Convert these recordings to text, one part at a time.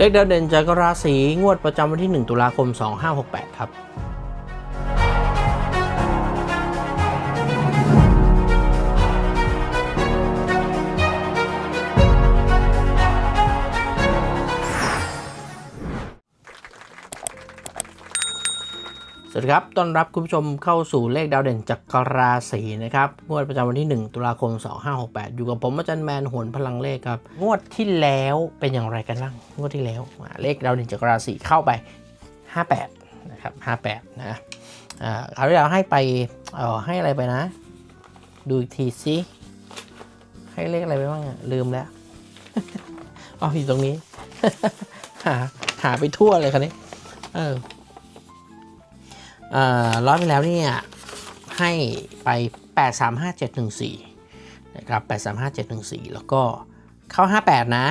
เลขดาวเด่นจากราศีงวดประจำวันที่ 1 ตุลาคม 2568 ครับ วัสดีครับ ต้อนรับคุณผู้ชมเข้าสู่เลขดาวเด่นจากกราศีนะครับ งวดประจำวันที่ 1 ตุลาคม 2568 อยู่กับผมอาจารย์แมนโหนพลังเลขครับ งวดที่แล้วเป็นอย่างไรกันบ้าง งวดที่แล้ว เลขดาวเด่นจากราศีเข้าไป 58 นะครับ 58 นะอ่าคราวที่แล้วให้ไปเออให้อะไรไปนะ ดูอีกทีสิให้เลขอะไรไปบ้างลืมแล้วอ๋ออยู่ตรงนี้ หาหาไปทั่วเลยคันนี้ เออ เอ่อร้อยไปแล้วเนี่ยให้ไป 835714 นะครับ 835714 แล้วก็เข้า 58 นะ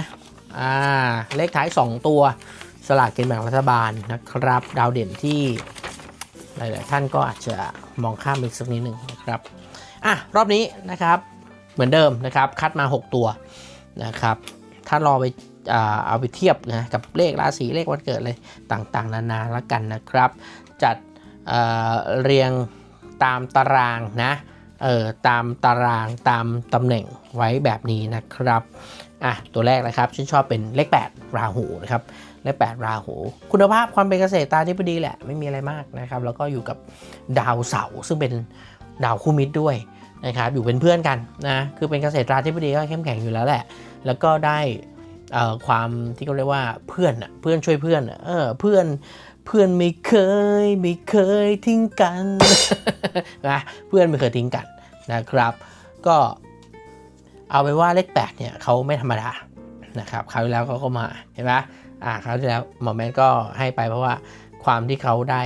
อ่า เลขท้าย 2 ตัวสลากกินแบ่งรัฐบาลนะครับ ดาวเด่นที่หลาย ๆ ท่านก็อาจจะมองข้ามไปสักนิดหนึ่งนะครับ อะ รอบนี้นะครับเหมือนเดิมนะครับ คัดมา 6 ตัวนะครับ ถ้ารอไปเอาไปเทียบนะกับเลขราศีเลขวันเกิดเลยต่าง ๆ นานาแล้วกันนะครับ จัด เรียงตามตารางนะเออตามตารางตามตำแหน่งไว้แบบนี้นะครับอะตัวแรกนะครับฉันชอบเป็นเลข 8 ราหูนะครับเลข 8 ราหู คุณภาพความเป็นเกษตรตาธิบดีแหละไม่มีอะไรมากนะครับ แล้วก็อยู่กับดาวเสาร์ซึ่งเป็นดาวคู่มิตรด้วยนะครับอยู่เป็นเพื่อนกันนะคือเป็นเกษตราธิบดีก็เข้มแข็งอยู่แล้วแหละ แล้วก็ได้ ความที่เขาเรียกว่าเพื่อนอะเพื่อนช่วยเพื่อนเออเพื่อนเพื่อนไม่เคยไม่เคยทิ้งกันนะเพื่อนไม่เคยทิ้งกันนะครับ ก็เอาไปว่าเลข8เนี่ยเขาไม่ธรรมดานะครับคราวที่แล้วเขาก็มาเห็นไหมอ่าคราวที่แล้วหมอแมนก็ให้ไปเพราะว่าความที่เขาได้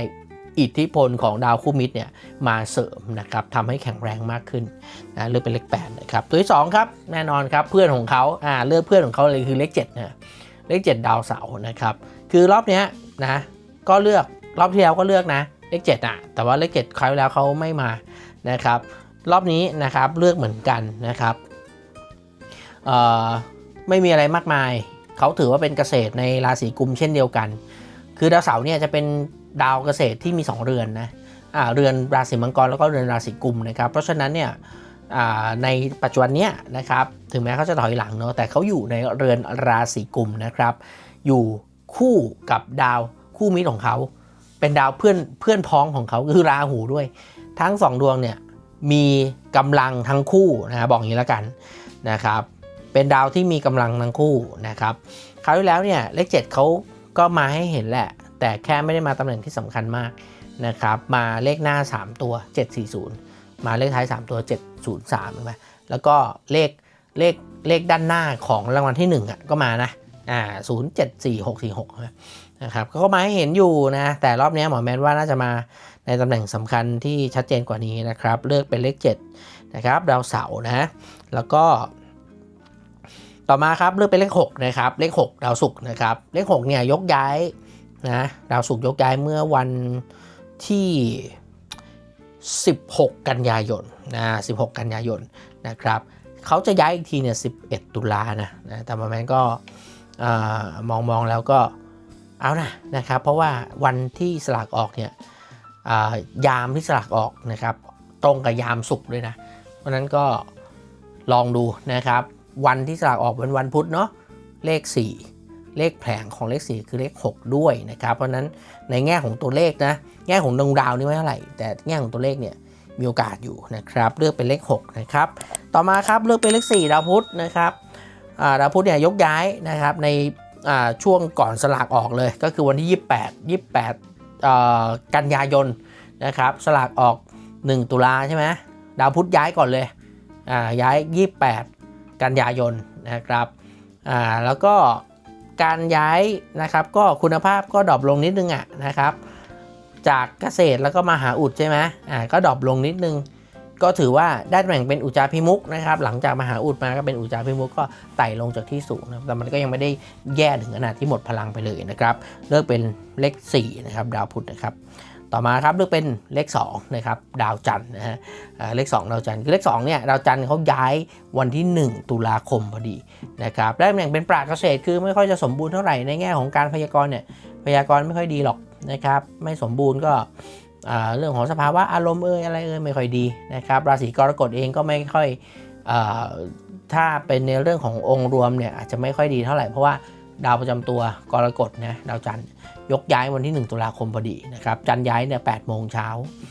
อิทธิพลของดาวคู่มิตรเนี่ยมาเสริมนะครับทำให้แข็งแรงมากขึ้นนะเลือกเป็นเลข8นะครับตัวที่สองครับแน่นอนครับเพื่อนของเขาอ่าเลือกเพื่อนของเขาเลยคือเลข7นะเลข 7 ดาวเสาร์นะครับคือรอบนี้นะก็เลือกรอบที่แล้วก็เลือกนะเลข7อะแต่ว่าเลข7คราวแล้วเขาไม่มานะครับรอบนี้นะครับเลือกเหมือนกันนะครับเอ่อไม่มีอะไรมากมาย เขาถือว่าเป็นเกษตรในราศีกุมเช่นเดียวกัน คือดาวเสาร์เนี่ยจะเป็น ดาวเกษตรที่มี 2 เรือนนะเรือนราศีมังกรแล้วก็เรือนราศีกุมนะครับ เพราะฉะนั้นเนี่ยในปัจจุบันเนี้ยนะครับถึงแม้เขาจะถอยหลังเนาะแต่เขาอยู่ในเรือนราศีกุมนะครับ อยู่คู่กับดาวคู่มิตรของเขาเป็นดาวเพื่อนเพื่อนพ้องของเขาคือราหูด้วย ทั้งสองดวงเนี่ยมีกำลังทั้งคู่นะบอกอย่างนี้แล้วกันนะครับเป็นดาวที่มีกำลังทั้งคู่นะครับคราวที่แล้วเนี่ยเลข7เขาก็มาให้เห็นแหละ แต่แค่ไม่ได้มาตำแหน่งที่สำคัญมากนะครับ มาเลขหน้า 3 ตัว 740 มาเลขท้าย 3 ตัว 703ใช่ไหมแล้วก็เลขเลขเลขด้านหน้าของรางวัลที่1อะก็มานะอ่า074646นะครับเขาก็มาให้เห็นอยู่นะ แต่รอบนี้หมอแมนว่าน่าจะมาในตำแหน่งสำคัญที่ชัดเจนกว่านี้นะครับ เลือกเป็นเลข7นะครับดาวเสาร์นะ แล้วก็ ต่อมาครับเลือกเป็นเลข6นะครับเลข 6 ดาวศุกร์นะครับเลข6เนี่ยยกย้าย นะดาวศุกร์ยกย้ายเมื่อวันที่ 16 กันยายนนะ16 กันยายนนะครับเขาจะย้ายอีกทีเนี่ย 11 ตุลานะนะแต่ประมาณก็มองมองแล้วก็เอานะนะครับ เพราะว่าวันที่สลากออกเนี่ยายามที่สลากออกนะครับ ตรงกับยามศุกร์ด้วยนะ เพราะฉะนั้นก็ลองดูนะครับ วันที่สลากออกเป็นวันพุธเนาะเลข 4 เลขแผงของเลข 4 คือเลข 6 ด้วยนะครับเพราะนั้นในแง่ของตัวเลขนะแง่ของดวงดาวนี่ไม่เท่าไหร่ แต่แง่ของตัวเลขเนี่ยมีโอกาสอยู่นะครับเลือกเป็นเลข 6 นะครับ ต่อมาครับเลือกเป็นเลข 4 ดาวพุธนะครับาดาวพุธเนี่ยยกย้ายนะครับในช่วงก่อนสลากออกเลย ก็คือวันที่ 28 28เอ่อกันยายนนะครับสลากออก 1 ตุลาใช่ไหมดาวพุธย้ายก่อนเลยอ่าย้าย 28 กันยายนนะครับแล้วก็ การย้ายนะครับก็คุณภาพก็ดรอปลงนิดนึงอะนะครับ จากเกษตรแล้วก็มาหาอุดใช่ไหมอ่าก็ดรอปลงนิดนึง ก็ถือว่าได้ตำแหน่งเป็นอุจจาพิมุกนะครับ หลังจากมหาอุดมาก็เป็นอุจจาพิมุกก็ไต่ลงจากที่สูงนะแต่มันก็ยังไม่ได้แย่ถึงขนาดที่หมดพลังไปเลยนะครับ เลิกเป็นเลข4นะครับดาวพุธนะครับ ต่อมาครับเลือกเป็นเลข2นะครับดาวจันทร์นะฮะเลข 2 ดาวจันทร์คือเลข2เนี่ยดาวจันทร์เขาย้ายวันที่ 1 ตุลาคมพอดีนะครับได้ตำแหน่งเป็นปราเกษตรคือไม่ค่อยจะสมบูรณ์เท่าไหร่ในแง่ของการพยากรณ์เนี่ยพยากรณ์ไม่ค่อยดีหรอกนะครับไม่สมบูรณ์ก็เรื่องของสภาวะอารมณ์เอ่ยอะไรเอ่ยไม่ค่อยดีนะครับราศีกรกฎเองก็ไม่ค่อยอถ้าเป็นในเรื่องขององค์รวมเนี่ยอาจจะไม่ค่อยดีเท่าไหร่เพราะว่า ดาวประจำตัวกรกฎนะดาวจันทร์ยกย้ายวันที่ 1 ตุลาคมพอดีนะครับจันทร์ย้ายเนี่ย8โมงเช้า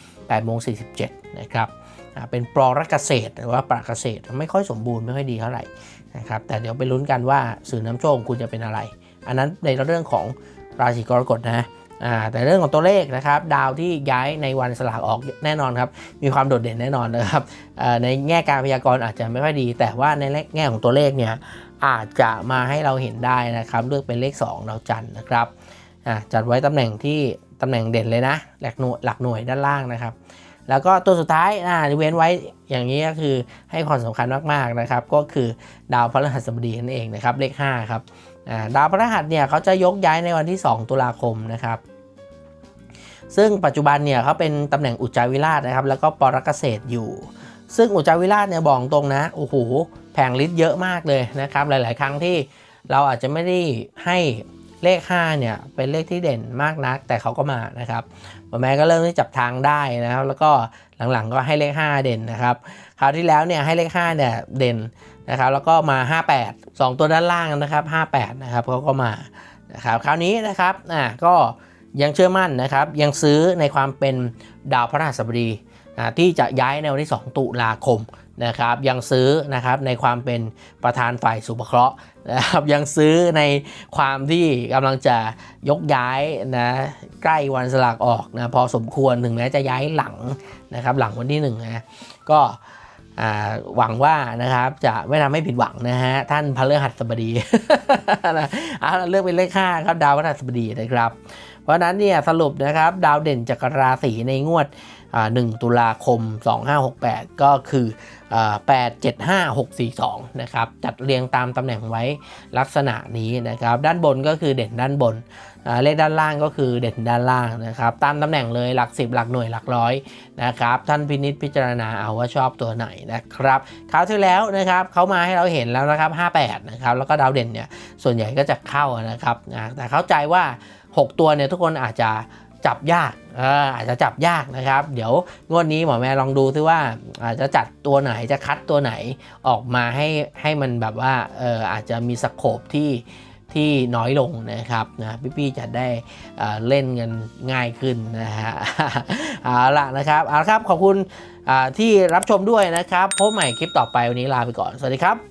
8โมง47นะครับเป็นปรรักเกษตรหรือว่าปราเกษตรไม่ค่อยสมบูรณ์ไม่ค่อยดีเท่าไหร่นะครับแต่เดี๋ยวไปลุ้นกันว่าสื่อน้ำโชคของคุณจะเป็นอะไร อันนั้นในเรื่องของราศีกรกฎนะแต่เรื่องของตัวเลขนะครับ ดาวที่ย้ายในวันสลากออกแน่นอนครับ มีความโดดเด่นแน่นอนนะครับในแง่การพยากรณ์อาจจะไม่ค่อยดี แต่ว่าในแง่ของตัวเลขเนี่ย อาจจะมาให้เราเห็นได้นะครับ เลือกเป็นเลข2ดาวจันนะครับจัดไว้ตำแหน่งที่ตำแหน่งเด่นเลยนะ หลักหน่วยหลักหน่วยด้านล่างนะครับ แล้วก็ตัวสุดท้ายอ่าเว้นไว้อย่างนี้ก็คือให้ความสำคัญมากๆนะครับ ก็คือดาวพฤหัสบดีนั่นเองนะครับ เลข5ครับอ่าดาวพฤหัสเนี่ยเขาจะยกย้ายในวันที่ 2 ตุลาคมนะครับ ซึ่งปัจจุบันเนี่ยเขาเป็นตำแหน่งอุจจาวิราชนะครับ แล้วก็ปรกเกษตรอยู่ ซึ่งอุจจาวิราชเนี่ยบอกตรงนะโอ้โห แผงลิตรเยอะมากเลยนะครับ หลาย ๆ ครั้งที่เราอาจจะไม่ได้ให้เลข 5 เนี่ย เป็นเลขที่เด่นมากนัก แต่เขาก็มานะครับหมอแม่ก็เริ่มที่จับทางได้นะครับ แล้วก็หลังๆก็ให้เลข 5 เด่นนะครับ คราวที่แล้วเนี่ยให้เลข 5 เนี่ยเด่นนะครับ แล้วก็มา 58 2 ตัวด้านล่างนะครับ 58 นะครับเขาก็มานะครับ คราวนี้นะครับอ่าก็ยังเชื่อมั่นนะครับ ยังซื้อในความเป็นดาวพระราชบดีที่จะย้ายในวันที่ 2 ตุลาคม นะครับยังซื้อนะครับในความเป็นประธานฝ่ายสุภเคราะห์นะครับยังซื้อในความที่กำลังจะยกย้ายนะใกล้วันสลากออกนะพอสมควรถึงแม้จะย้ายหลังนะครับหลังวันที่หนึ่งนะก็หวังว่านะครับจะไม่ทำให้ผิดหวังนะฮะท่านพระฤหัสบดีนะเอาเลือกเป็นเลขห้าครับดาวพฤหัสบดีนะครับ ราะนั้นเนี่ยสรุปนะครับดาวเด่นจากราศีในงวดอ่า1ตุลาคม 2568 ก็คืออ่า875642 นะครับ จัดเรียงตามตำแหน่งไว้ลักษณะนี้นะครับ ด้านบนก็คือเด่นด้านบน เลขด้านล่างก็คือเด่นด้านล่างนะครับ ตามตำแหน่งเลยหลัก 10 หลักหน่วยหลักร้อยนะครับ ท่านพินิจพิจารณาเอาว่าชอบตัวไหนนะครับคราวที่แล้วนะครับเขามาให้เราเห็นแล้วนะครับ 58 นะครับ แล้วก็ดาวเด่นเนี่ยส่วนใหญ่ก็จะเข้านะครับนะแต่เข้าใจว่า 6 ตัวเนี่ยทุกคนอาจจะจับยากอาจจะจับยากนะครับ เดี๋ยวงวดนี้หมอแม่ลองดูซิว่าอาจจะจัดตัวไหนจะคัดตัวไหนออกมาให้ให้มันแบบว่าเอออาจจะมีสโคปที่ที่น้อยลงนะครับนะพี่ๆจะได้เอ่อเล่นกันง่ายขึ้นนะฮะเอาละนะครับเอาละครับขอบคุณที่รับชมด้วยนะครับพบใหม่คลิปต่อไปวันนี้ลาไปก่อน สวัสดีครับ